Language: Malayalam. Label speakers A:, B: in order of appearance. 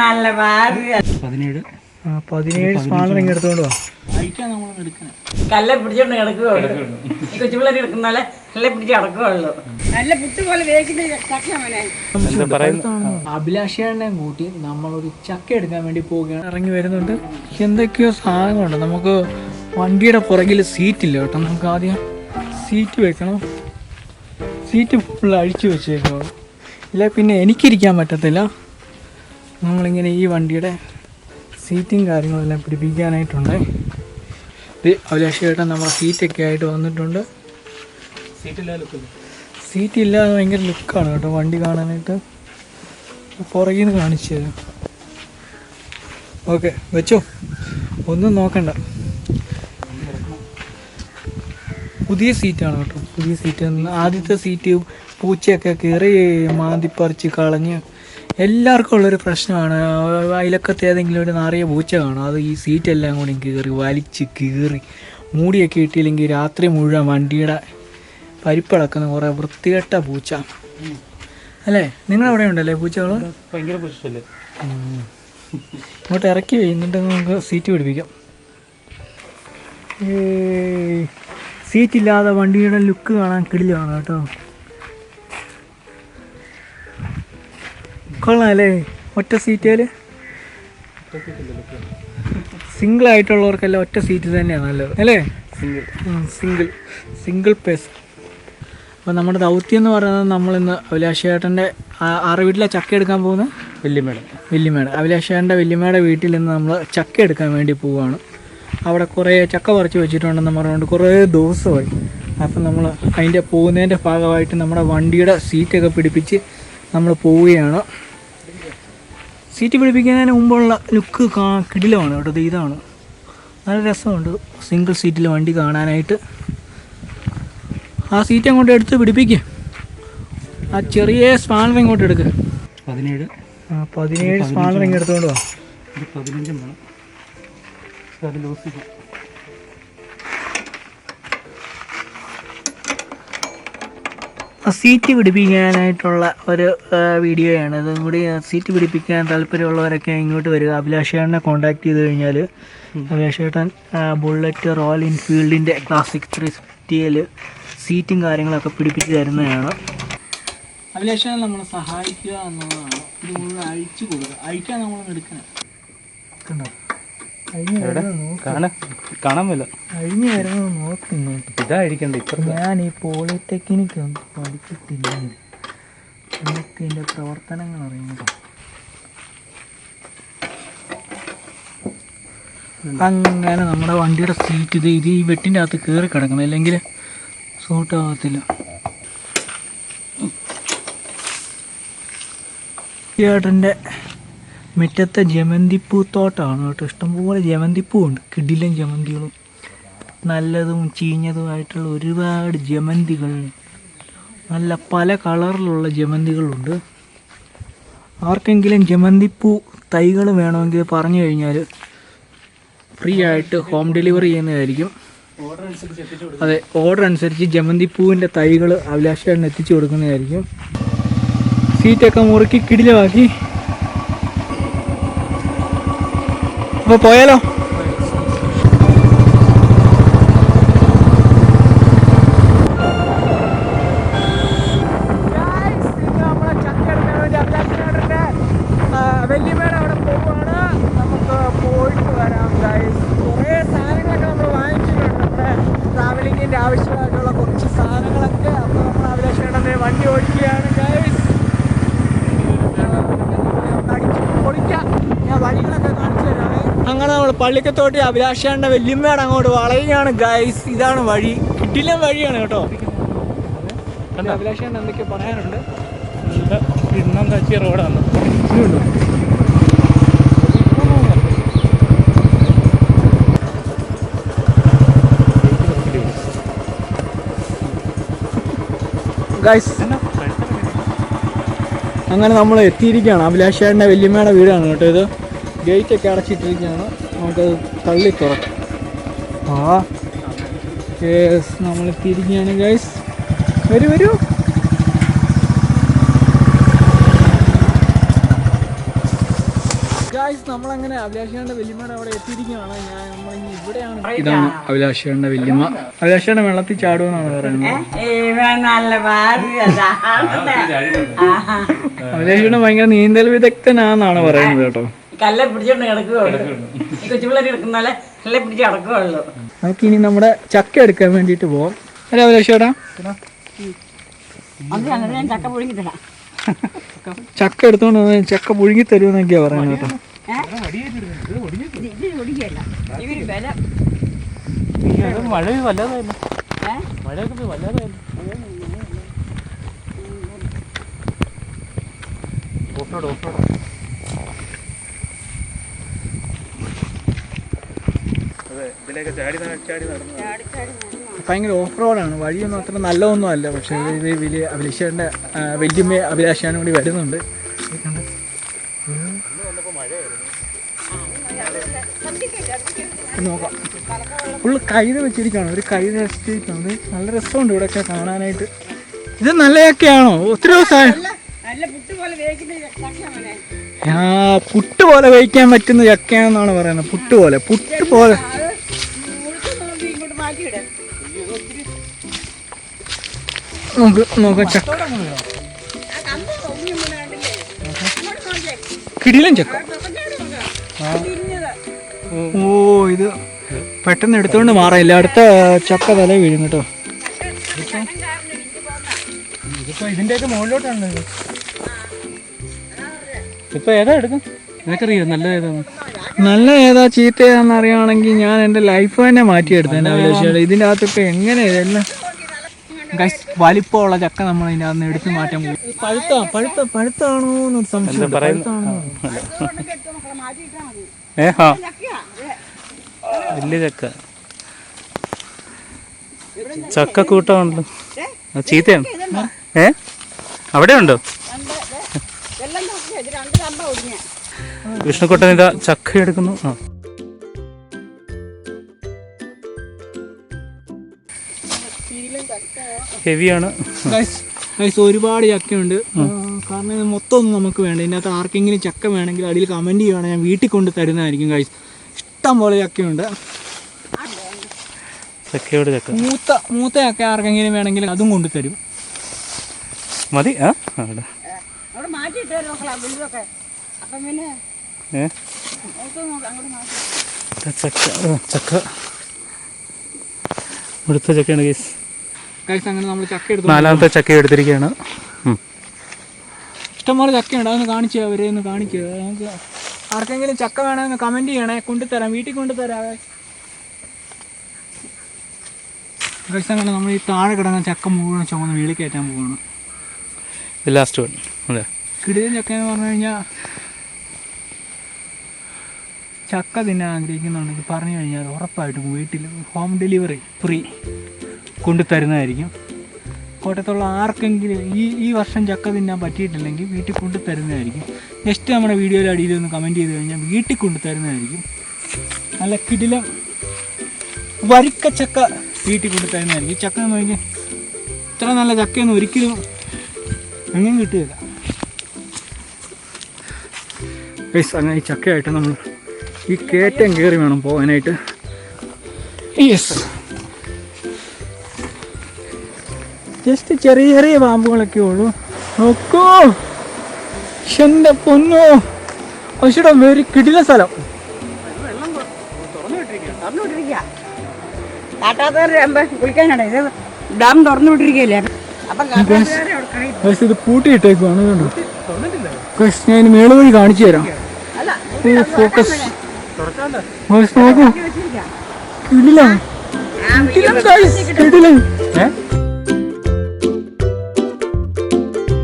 A: നല്ല
B: പതിനേഴ്.
C: പതിനേഴ് സ്മാൾ ഇങ്ങനെ എടുത്തോണ്ട് വാ.
B: നമ്മൾ എടുക്കണം.
A: കല്ലെ പിടിച്ചോണ്ട് കിടക്കുകയുള്ളൂ കൊച്ചുപിള്ളേർ എടുക്കുന്ന പോലെ കല്ലെ പിടിച്ച് കിടക്കുകയുള്ളൂ നല്ല പുട്ട് പോലെ
C: അഭിലാഷേനെ കൂട്ടി നമ്മളൊരു ചക്ക എടുക്കാൻ വേണ്ടി പോവുകയാണ്. ഇറങ്ങി വരുന്നുണ്ട്. എന്തൊക്കെയോ സാധനങ്ങളുണ്ട്. നമുക്ക് വണ്ടിയുടെ പുറകിൽ സീറ്റില്ല കേട്ടോ. നമുക്ക് ആദ്യം സീറ്റ് വെക്കണം. സീറ്റ് ഫുൾ അഴിച്ചു വെച്ചേക്കോ ഇല്ല പിന്നെ എനിക്കിരിക്കാൻ പറ്റത്തില്ല. നമ്മളിങ്ങനെ ഈ വണ്ടിയുടെ സീറ്റും കാര്യങ്ങളെല്ലാം പിടിപ്പിക്കാനായിട്ടുണ്ട്. ഇത് അഭിലാഷ് ചേട്ടൻ നമ്മുടെ സീറ്റൊക്കെ ആയിട്ട് വന്നിട്ടുണ്ട്. സീറ്റ് ഇല്ലാതെ ഭയങ്കര ലുക്കാണ് കേട്ടോ. വണ്ടി കാണാനായിട്ട് പുറകിൽ നിന്ന് കാണിച്ചു തരാം. ഓക്കെ വെച്ചോ. ഒന്നും നോക്കണ്ട. പുതിയ സീറ്റാണ് കേട്ടോ. പുതിയ സീറ്റ് ആദ്യത്തെ സീറ്റ് പൂച്ചയൊക്കെ കയറി മാന്തിപ്പറിച്ച് കളഞ്ഞ് എല്ലാവർക്കും ഉള്ളൊരു പ്രശ്നമാണ്. അതിലൊക്കത്തെ ഏതെങ്കിലും ഒരു നിറയെ പൂച്ച കാണും. അത് ഈ സീറ്റെല്ലാം കൂടി കീറി വലിച്ച് കീറി മൂടിയൊക്കെ ഇട്ടില്ലെങ്കിൽ രാത്രി മുഴുവൻ വണ്ടിയുടെ പരിപ്പടക്കുന്ന കുറേ വൃത്തികെട്ട പൂച്ച. അല്ലേ? നിങ്ങളവിടെ ഉണ്ടല്ലേ പൂച്ചകൾ
B: ഭയങ്കര പ്രശ്നമല്ലേ?
C: ഇങ്ങോട്ട് ഇറക്കി എന്നിട്ട് നമുക്ക് സീറ്റ് പിടിപ്പിക്കാം. സീറ്റ് ഇല്ലാതെ വണ്ടിയുടെ ലുക്ക് കാണാൻ കിടിലാണ് കേട്ടോ. കൊള്ളാം അല്ലേ ഒറ്റ സീറ്റേൽ? സിംഗിൾ ആയിട്ടുള്ളവർക്കെല്ലാം ഒറ്റ സീറ്റ് തന്നെയാണ് നല്ലത് അല്ലേ? സിംഗിൾ. സിംഗിൾ. പേസ് അപ്പോൾ നമ്മുടെ ദൗത്യം എന്ന് പറയുന്നത് നമ്മളിന്ന് അഭിലാഷേട്ടന്റെ ആറ് വീട്ടിലെ ചക്ക എടുക്കാൻ പോകുന്നത്?
B: വലിയ മേഡം
C: അഭിലാഷേട്ടന്റെ വല്യമ്മയുടെ വീട്ടിൽ നിന്ന് നമ്മൾ ചക്ക എടുക്കാൻ വേണ്ടി പോവുകയാണ്. അവിടെ കുറേ ചക്ക പറിച്ച് വെച്ചിട്ടുണ്ടെന്ന് പറഞ്ഞുകൊണ്ട് കുറേ ദിവസമായി. അപ്പം നമ്മൾ അതിന്റെ പോകുന്നതിന്റെ ഭാഗമായിട്ട് നമ്മുടെ വണ്ടിയുടെ സീറ്റൊക്കെ പിടിപ്പിച്ച് നമ്മൾ പോവുകയാണ്. സീറ്റ് പിടിപ്പിക്കുന്നതിന് മുമ്പുള്ള ലുക്ക് കാ കിടിലമാണ് കേട്ടോ. ഇതാണ്. നല്ല രസമുണ്ട്. സിംഗിൾ സീറ്റിൽ വണ്ടി കാണാനായിട്ട്. ആ സീറ്റ് അങ്ങോട്ട് എടുത്ത് പിടിപ്പിക്കുക ആ ചെറിയ സ്പാനർ ഇങ്ങോട്ട് എടുക്കുക
B: പതിനേഴ്.
C: ആ പതിനേഴ് സ്പാനർ ഇങ്ങ് എടുത്തുകൊണ്ട് വാ
B: പതിനഞ്ചും വേണം.
C: സീറ്റ് പിടിപ്പിക്കാനായിട്ടുള്ള ഒരു വീഡിയോ വീഡിയോയാണ്. ഇതും കൂടി സീറ്റ് പിടിപ്പിക്കാൻ താല്പര്യമുള്ളവരൊക്കെ ഇങ്ങോട്ട് വരിക. അഭിലാഷേട്ടനെ കോൺടാക്ട് ചെയ്ത് കഴിഞ്ഞാൽ അഭിലാഷേട്ടൻ ചേട്ടൻ ബുള്ളറ്റ് റോയൽ എൻഫീൽഡിന്റെ ക്ലാസിക് ത്രീ ഫിഫ്റ്റിയിൽ സീറ്റും കാര്യങ്ങളൊക്കെ പിടിപ്പിച്ച് തരുന്നതാണ്. അഭിലാഷേട്ടൻ നമ്മളെ സഹായിക്കുക എന്നുള്ളതാണ്. ഇത് മുഴുവൻ അഴിച്ചു കൊടുക്കുക. അഴിക്കാൻ നമ്മൾ എടുക്കണം. കണ്ടോ.
B: കാണാൻ കാണാൻ പറ്റില്ല
C: അഴിഞ്ഞു വരുന്നത് നോക്കുന്നു
B: ഇതായിരിക്കണ്ട ഇപ്പുറത്ത്?
C: ഞാൻ ഈ പോളിടെക്നിക്ക് ഒന്നും പഠിച്ചിട്ടില്ല. എനിക്ക് ഇതിന്റെ പ്രവർത്തനങ്ങൾ അറിയുന്നത് അങ്ങനെ നമ്മുടെ വണ്ടിയുടെ സീറ്റ് ഇത് ഇത് ഈ വെട്ടിന്റെ അകത്ത് കയറി കിടക്കണം. അല്ലെങ്കിൽ സൂട്ട് ആകത്തില്ല ചേട്ടന്റെ മുറ്റത്തെ ജമന്തിപ്പൂ തോട്ടമാണ് കേട്ടോ. ഇഷ്ടംപോലെ ജമന്തിപ്പൂ ഉണ്ട് കിടിലൻ ജമന്തികളും. നല്ലതും ചീഞ്ഞതുമായിട്ടുള്ള ഒരുപാട് ജമന്തികൾ. നല്ല പല കളറിലുള്ള ജമന്തികളുണ്ട്. ആർക്കെങ്കിലും ജമന്തിപ്പൂ തൈകൾ വേണമെങ്കിൽ പറഞ്ഞു കഴിഞ്ഞാൽ ഫ്രീ ആയിട്ട് ഹോം ഡെലിവറി ചെയ്യുന്നതായിരിക്കും. അതെ ഓർഡർ അനുസരിച്ച് ജമന്തിപ്പൂവിന്റെ തൈകൾ അഭിലാഷേട്ടന് എത്തിച്ചു കൊടുക്കുന്നതായിരിക്കും. സീറ്റൊക്കെ മുറുക്കി കിടിലമാക്കി അപ്പോൾ പോയാലോ വെല്ലിമേട് അവിടെ പോവുകയാണ് നമുക്ക് പോയിട്ട് വരാം ഗൈസ് കുറേ സാധനങ്ങളൊക്കെ നമ്മൾ വാങ്ങിച്ചിട്ടുണ്ട് നമ്മുടെ പോയാലോ ആവശ്യമായിട്ടുള്ള കുറച്ച് സാധനങ്ങളൊക്കെ അപ്പോൾ നമ്മൾ അഭിലാഷേട്ടന്റെ വണ്ടി ഓടിക്കുകയാണ് ഗൈസ് ഞാൻ വഴികളൊക്കെ കാണിച്ചു തരാമേ അങ്ങനെ നമ്മൾ പള്ളിക്കത്തോട്ടി അഭിലാഷേട്ടന്റെ വെല്ലിമേട് അങ്ങോട്ട് വളയുകയാണ്. ഗൈസ് ഇതാണ് വഴി. കിട്ടില്ല വഴിയാണ് കേട്ടോ. എന്തൊക്കെ പറയാനുണ്ട്.
B: ഇന്നും കച്ചിയ റോഡാണ്.
C: ഗൈസ് അങ്ങനെ നമ്മൾ എത്തിയിരിക്കുകയാണ്. അഭിലാഷേട്ടന്റെ വല്യമ്മയുടെ വീടാണ് കേട്ടോ ഇത്. ഗേറ്റ് ഒക്കെ അടച്ചിട്ടിരിക്കുകയാണ്. നമുക്ക് തള്ളി തുറക്കാം ആ കേസ് നമ്മൾ തിരിഞ്ഞാണ് ഗൈസ്. വരൂ വരൂ. ഗായ്സ് നമ്മളങ്ങനെ അഭിലാഷിയുടെ വല്യമ്മയുടെ അവിടെ എത്തിയിരിക്കുകയാണ്. ഞാൻ നമ്മളിനി ഇവിടെയാണ്. ഇതാണ് അഭിലാഷിയുടെ വല്യമ്മ അഭിലാഷിയുടെ വെള്ളത്തിൽ ചാടുമെന്നാണ് പറയുന്നത്.
A: ഇവൻ നല്ല ഭാര്യ
C: അഭിലാഷിയുടെ ഭയങ്കര നീന്തൽ വിദഗ്ധനാന്നാണ് പറയുന്നത് കേട്ടോ.
A: കല്ലെ പിടിച്ചോണ്ട് കിടക്കുകയുള്ളൂ ഈ കൊച്ചുപിള്ളേർ എടുക്കുന്നപോലെ കല്ലെ പിടിച്ച് കിടക്കുകയുള്ളൂ
C: നമുക്കിനി നമ്മുടെ ചക്ക എടുക്കാൻ വേണ്ടിട്ട് പോവാം. അല്ലേ
A: അങ്ങനെ ഞാൻ ചക്ക പുഴുങ്ങി തരാം.
C: ചക്ക എടുത്തോണ്ട് ചക്ക പുഴുങ്ങി തരുമെന്നൊക്കെയാ പറയുന്നത് കേട്ടോ.
B: മഴ
A: വല്ലാതായിരുന്നു?
B: മഴയൊക്കെ വല്ലാതായില്ല. ഓഫ്റോഡ് ഓഫ്റോഡ് അതെ ഇതിലേക്ക് ചാടി
C: ഭയങ്കര ഓഫ് റോഡാണ് വഴിയൊന്നും അത്ര നല്ലതൊന്നും അല്ല. പക്ഷേ ഇത് വലിയ അഭിലാഷേന്റെ വലിയ അഭിലാഷാനും കൂടി വരുന്നുണ്ട്. നോക്കാം. ഫുള്ള് കൈത വെച്ചിരിക്കുകയാണ്. ഒരു കൈത വെച്ചിരിക്കുന്നത് നല്ല രസമുണ്ട് ഇവിടെയൊക്കെ കാണാനായിട്ട്. ഇത് നല്ലതൊക്കെയാണോ ഒത്തിരി ദിവസമായി. ആ പുട്ട് പോലെ കഴിക്കാൻ പറ്റുന്ന ചക്കയാണെന്നാണ് പറയുന്നത്. പുട്ട് പോലെ പുട്ട് പോലെ. നമുക്ക് നോക്കാം ചക്ക കിടിലൻ ചക്ക. ഓ ഇത് പെട്ടെന്ന് എടുത്തോണ്ട് മാറില്ല അടുത്ത ചക്ക തല വീഴും കേട്ടോ.
B: ഇതിപ്പോ ഇതിന്റെയൊക്കെ മുകളിലോട്ടാണ് ഇപ്പൊ ഏതാ എടുക്കും? നിനക്കറിയോ? നല്ല ഏതാണ്
C: നല്ല ഏതാ ചീത്ത ഏതാന്ന് അറിയുവാണെങ്കിൽ ഞാൻ എന്റെ ലൈഫ് തന്നെ മാറ്റിയെടുത്തു ഇതിന്റെ അകത്തൊക്കെ ഇതിന്റെ എല്ലാം ഗൈസ് വലിപ്പമുള്ള ചക്ക നമ്മൾ അതിന്റെ അകത്ത് എടുത്ത് മാറ്റാൻ പോകും പഴുത്ത? പഴുത്ത? പഴുത്താണോ എന്നൊരു സംശയം
B: വലിയ ചക്ക. ചക്ക കൂട്ടമുണ്ടല്ലോ അത് ചീത്തയാണ്. ഏ? അവിടെ ഉണ്ടോ വിഷ്ണുക്കുട്ടൻ ഇതാ ചക്ക എടുക്കുന്നു. ആ. ഹെവിയാണ്
C: ഒരുപാട് ചക്കയുണ്ട്. കാരണം മൊത്തം ഒന്നും നമുക്ക് വേണ്ട. ഇതിനകത്ത് ആർക്കെങ്കിലും ചക്ക വേണമെങ്കിൽ അടിയിൽ കമന്റ് ചെയ്യുവാണെങ്കിൽ ഞാൻ വീട്ടിൽ കൊണ്ട് തരുന്നതായിരിക്കും കഴിച്ച് ഇഷ്ടം പോലെ ചക്കയുണ്ട്.
B: ചക്കയോട് ചക്ക.
C: മൂത്ത മൂത്ത ചക്ക ആർക്കെങ്കിലും വേണമെങ്കിൽ അതും കൊണ്ട് തരും.
B: മതി. അവിടെ ചക്ക ചക്ക. ഇവിടുത്തെ ചക്കയാണ് കേസ്
C: ഗൈസ് അങ്ങനെ നമ്മൾ ചക്ക എടുത്തു
B: നാലാമത്തെ ചക്ക എടുത്തിരിക്കുകയാണ്.
C: ഇഷ്ടംപോലെ ചക്കയുണ്ട്. അതൊന്ന് കാണിച്ചു അവരെ ഒന്ന് കാണിക്കുക നമുക്ക് ആർക്കെങ്കിലും ചക്ക വേണമെന്ന് കമന്റ് ചെയ്യണേ. കൊണ്ടുതരാം. വീട്ടിൽ കൊണ്ടുതരാം. ഗൈസ് അങ്ങനെ നമ്മൾ ഈ താഴെ കിടന്ന ചക്ക മുഴുവൻ ചുമന്ന് വീട്ടിൽ കയറ്റാൻ പോവാണ്.
B: ലാസ്റ്റ് വൺ അതെ.
C: കിടിയൻ ചക്ക എന്ന് പറഞ്ഞു കഴിഞ്ഞാൽ ചക്ക തിന്നാൻ ആഗ്രഹിക്കുന്നുണ്ടെങ്കിൽ പറഞ്ഞു കഴിഞ്ഞാൽ ഉറപ്പായിട്ടും വീട്ടിൽ ഹോം ഡെലിവറി ഫ്രീ കൊണ്ടുതരുന്നതായിരിക്കും. കോട്ടയത്തുള്ള ആർക്കെങ്കിലും ഈ ഈ വർഷം ചക്ക തിന്നാൻ പറ്റിയിട്ടില്ലെങ്കിൽ വീട്ടിൽ കൊണ്ടു തരുന്നതായിരിക്കും നമ്മുടെ വീഡിയോയിൽ അടിയിൽ ഒന്ന് കമന്റ് ചെയ്ത് കഴിഞ്ഞാൽ വീട്ടിൽ കൊണ്ടു തരുന്നതായിരിക്കും നല്ല കിടിലം വരിക്ക ചക്ക വീട്ടിൽ കൊണ്ടു തരുന്നതായിരിക്കും ചക്ക എന്ന് പറഞ്ഞാൽ ഇത്ര നല്ല ചക്കയൊന്നും ഒരിക്കലും എങ്ങും കിട്ടുകയില്ല ഗൈസ് അങ്ങനെ ഈ ചക്കയായിട്ട് നമ്മൾ ഈ കയറ്റം കയറി വേണം പോകാനായിട്ട്. യെസ് ജസ്റ്റ് ചെറിയ ചെറിയ പാമ്പുകളൊക്കെ ഉള്ളൂ. നോക്കൂ. എന്റെ പൊന്നോ. പക്ഷേ വേറെ കിടില സ്ഥലം.
A: ഡാം
C: ഇത് കണ്ടോ? ഞാൻ മേൾ വഴി കാണിച്ചു തരാം. ഫോക്കസ് നോക്കൂ. കിടിലാണ് കിടില ഗൈസ് കിടിലൻ
B: ഏ?